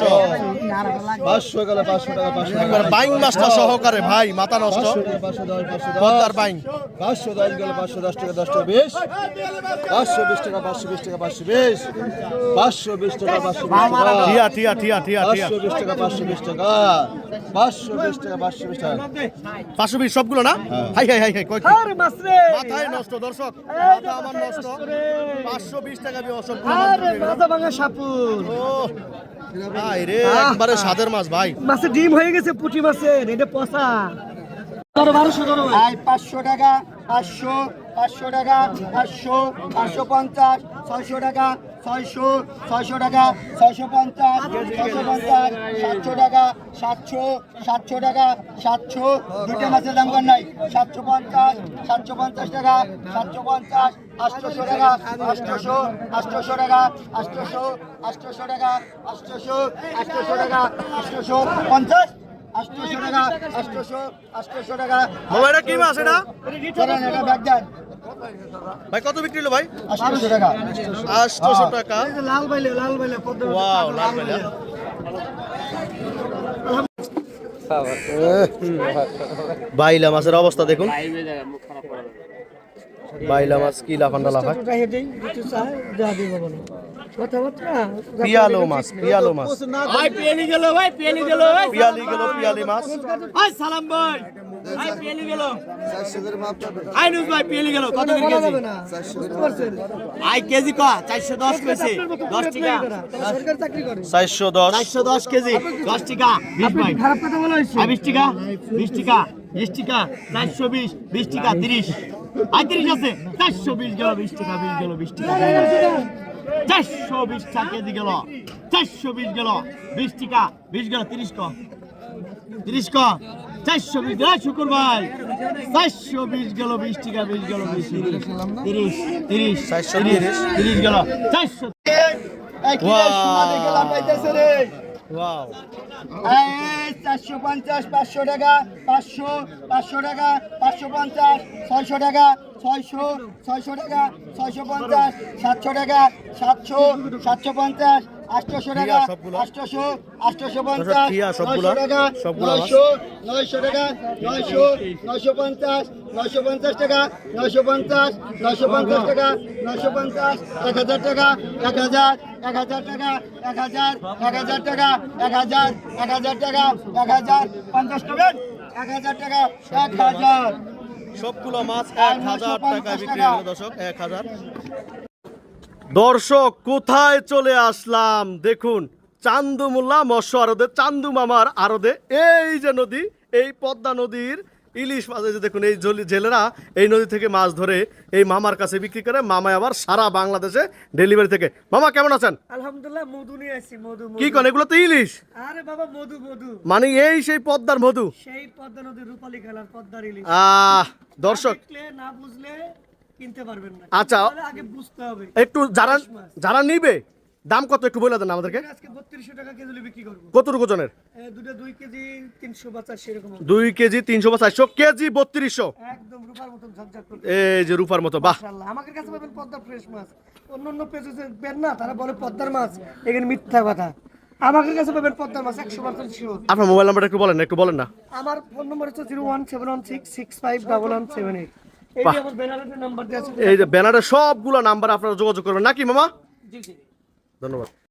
পাঁচশো পাঁচশো গেল পাঁচশো টাকা পাঁচশো বাইং মাছটা সহকারে ভাই মাথা নষ্ট পাঁচশো দশ পাঁচশো দশ বাইং পাঁচশো দশ গেল পাঁচশো দশ টাকা দশ টাকা বিশ পাঁচশো বিশ টাকা পাঁচশো বিশ টাকা পাঁচশো বিশ পাঁচশো বিশ টাকা পাঁচশো ঠিয়া ঠিয়া ঠিয়া ঠিয়া পাঁচশো বিশ টাকা পাঁচশো বিশ টাকা পাঁচশো বিশ টাকা পাঁচশো বিশ টাকা পাঁচশো বিশ সবগুলো না হাই হাই হাই হাই কয় মাথায় নষ্ট দর্শক মাথা আমার নষ্ট পাঁচশো বিশ টাকা দিয়ে অসবগুলো মাথা ভাঙা সাপুর ও ভাই রে একবারে স্বাদের মাছ ভাই। মাছের ডিম হয়ে গেছে পুঁটি মাছের এটা পচা। বারোশো পাঁচশো টাকা পাঁচশো পাঁচশো টাকা পাঁচশো পাঁচশো পঞ্চাশ ছয়শো টাকা ছয়শো ছয়শো টাকা ছয়শো পঞ্চাশ ছয়শো পঞ্চাশ সাতশো টাকা সাতশো সাতশো টাকা সাতশো। দুটো মাছের দাম কর নাই। সাতশো পঞ্চাশ সাতশো পঞ্চাশ টাকা সাতশো পঞ্চাশ আটশোশো টাকা আটশোশো আটশোশো টাকা আটশোশো আটশোশো টাকা আটশোশো আটশোশো টাকা আটশোশো পঞ্চাশ আটশোশো টাকা আটশোশো আটশোশো টাকা। কি মাছ এটা? ব্যাগ দেন ভাই কত বিক্রি হলো ভাই? আটশোশো টাকা। লাল বাইলে লাল বাইলে ওয়াও লাল বেলা বাইলা। মাছের অবস্থা দেখুন। বাইলা মাছ কি লাফান্ডা লাফায় পিয়ালো মাছ পিয়ালো মাছ। ভাই পেলি গেল ভাই পেলি গেল ভাই। পিয়ালি গেল পিয়ালি মাছ। ভাই সালাম ভাই। ভাই পেলি গেল। আই নুস ভাই পেলি গেল। কত করে কেজি? যাবে না। আই কেজি ক চারশো দশ কইছে দশ টাকা। তারা সরকারি চাকরি করে। চারশো দশ। চারশো দশ কেজি। দশ টাকা। বিশ ভাই। খারাপ কথা বলা আই বিশ টাকা। বিশ টাকা। বিশ টাকা। চারশো বিশ। বিশ টাকা তিরিশ। আই তিরিশ আছে। চারশো বিশ গেল বিশ টাকা বিশ গেল বিশ টাকা। চারশো বিশ টাকা কেজি গেল। চারশো বিশ গেল। বিশ টাকা বিশ গেল তিরিশ ক। তিরিশ ক। চারশো বিশ গেল। শুকুর ভাই। চারশো বিশ গেল বিশ টাকা বিশ গেল বিশ তিরিশ তিরিশ তিরিশ তিরিশ গেল। চারশো চারশো পঞ্চাশ পাঁচশো টাকা পাঁচশো পাঁচশো টাকা পাঁচশো পঞ্চাশ ছয়শো টাকা ছয়শো ছয়শো টাকা ছয়শো পঞ্চাশ সাতশো টাকা সাতশো সাতশো পঞ্চাশ আটশোশো টাকা। আটশোশো আটশোশো পঞ্চাশ ঠিয়া সবগুলো। নয়শো টাকা। নয়শো নয়শো টাকা নয়শো নয়শো পঞ্চাশ নয়শো পঞ্চাশ টাকা নয়শো পঞ্চাশ নয়শো পঞ্চাশ টাকা নয়শো পঞ্চাশ এক হাজার টাকা এক হাজার এক হাজার টাকা এক হাজার এক হাজার টাকা এক হাজার এক হাজার টাকা এক হাজার পঞ্চাশ টাকা এক হাজার টাকা এক হাজার সবগুলো মাছ এক হাজার টাকায় বিক্রি হলো দর্শক এক হাজার। দর্শক কোথায় চলে আসলাম? দেখুন চান্দুমুল্লা মৎস্য আরদে চান্দু মামার আরদে এই যে নদী এই পদ্মা নদীর ইলিশ মাছ এই যে দেখুন এই জেলেরা এই নদী থেকে মাছ ধরে এই মামার কাছে বিক্রি করে মামায় আবার সারা বাংলাদেশে ডেলিভারি থেকে। মামা কেমন আছেন? আলহামদুলিল্লাহ মধু নিয়ে আসছি মধু মধু। কি কন এগুলো তো ইলিশ? আরে বাবা মধু মধু। মানে এই সেই পদ্মার মধু? সেই পদ্মা নদীর রূপালী খেলার পদ্মার ইলিশ। আহ দর্শক। না বুঝলে কিনতে পারবেন না। আচ্ছা। আগে বুঝতে হবে। একটু যারা যারা নিবে দাম কত একটু বলে দেন আমাদেরকে? আজকে বত্রিশশো টাকা কেজি বিক্রি করব। কতটুকু ওজনের? দুটো দুই কেজি তিনশো বাচ্চা সেরকম হবে। দুই কেজি তিনশো বা চারশো কেজি বত্রিশশো। একদম রূপার মতন ঝকঝক করতে এই যে রূপার মতো বাহ। মাশাআল্লাহ। আমাদের কাছে পাবেন পদ্মা ফ্রেশ মাছ। অন্য অন্য পেজে পেন না তারা বলে পদ্মার মাছ। এখানে মিথ্যা কথা। আমাদের কাছে পাবেন পদ্মার মাছ একশো পার্সেন্ট শিওর আপনার মোবাইল নাম্বারটা একটু বলেন একটু বলেন না। আমার ফোন নম্বর হচ্ছে zero one seven one six six five double one seven eight. এই যে আমার ব্যানারের নাম্বার দেওয়া আছে এই যে ব্যানারে সবগুলো নাম্বার আপনারা যোগাযোগ করবেন। নাকি মামা? জি জি। ধন্যবাদ।